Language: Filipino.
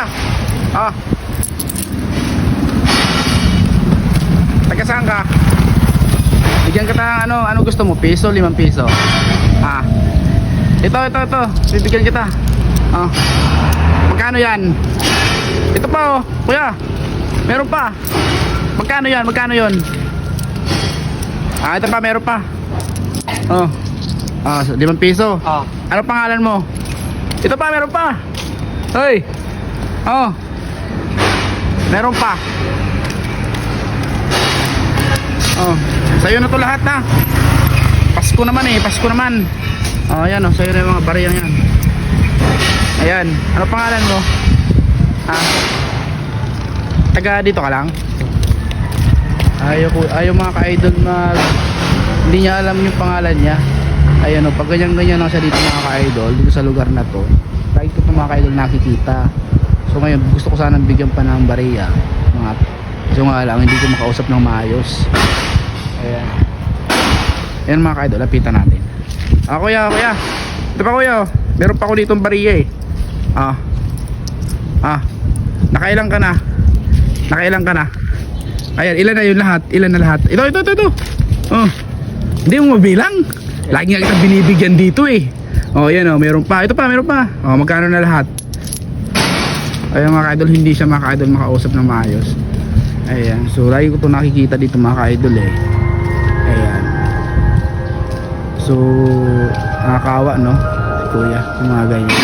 ka? Ah. Taga saan ka? Bigyan kita ng ano, ano gusto mo? Piso, limang piso. Ah. Ito, ito, ito. Bibigyan kita. Ah. Magkano yan? Ito pa oh, kuya. Meron pa. Magkano yan? Magkano yon? Ah, ito pa, meron pa. Oh. Ah, limang piso. Oh. Ano pangalan mo? Ito pa, meron pa. Hoy. Oh. Meron pa. Oh. Sa'yo na to lahat na. Pasko naman eh, Pasko naman. Oh, ayan oh, sa'yo na yung mga bariyang yan. Ayan. Ano pangalan mo? Ah. Taga dito ka lang? Ayaw ko, ayaw mga ka-idol mag hindi niya alam yung pangalan niya. Ayan o, pag ganyan-ganyan lang siya dito mga ka-idol, dito sa lugar na to, lagi ko pa mga ka-idol nakikita. So ngayon, gusto ko sanang bigyan pa ng bariya. Mga, so nga lang, hindi ko makausap ng maayos. Ayan. Ayan mga ka-idol, lapitan natin. Ah, kuya, kuya. Ito pa kuya, oh. meron pa ako dito bariya eh. Ah. Ah. Nakailang ka na? Nakailang ka na? Ayan, ilan na yun lahat? Ilan na lahat? Ito, ito, ito, ito. Oh. Hindi mo mabilang. Lagi nga kita binibigyan dito eh. Oh, yan oh, meron pa. Ito pa, meron pa. Oh, magkano na lahat? Ayan mga ka-idol, hindi siya mga ka-idol makausap ng maayos. Ayan, so lagi ko to nakikita dito mga ka-idol eh. Ayan. So, nakakawa no? Kuya, mga ganyan.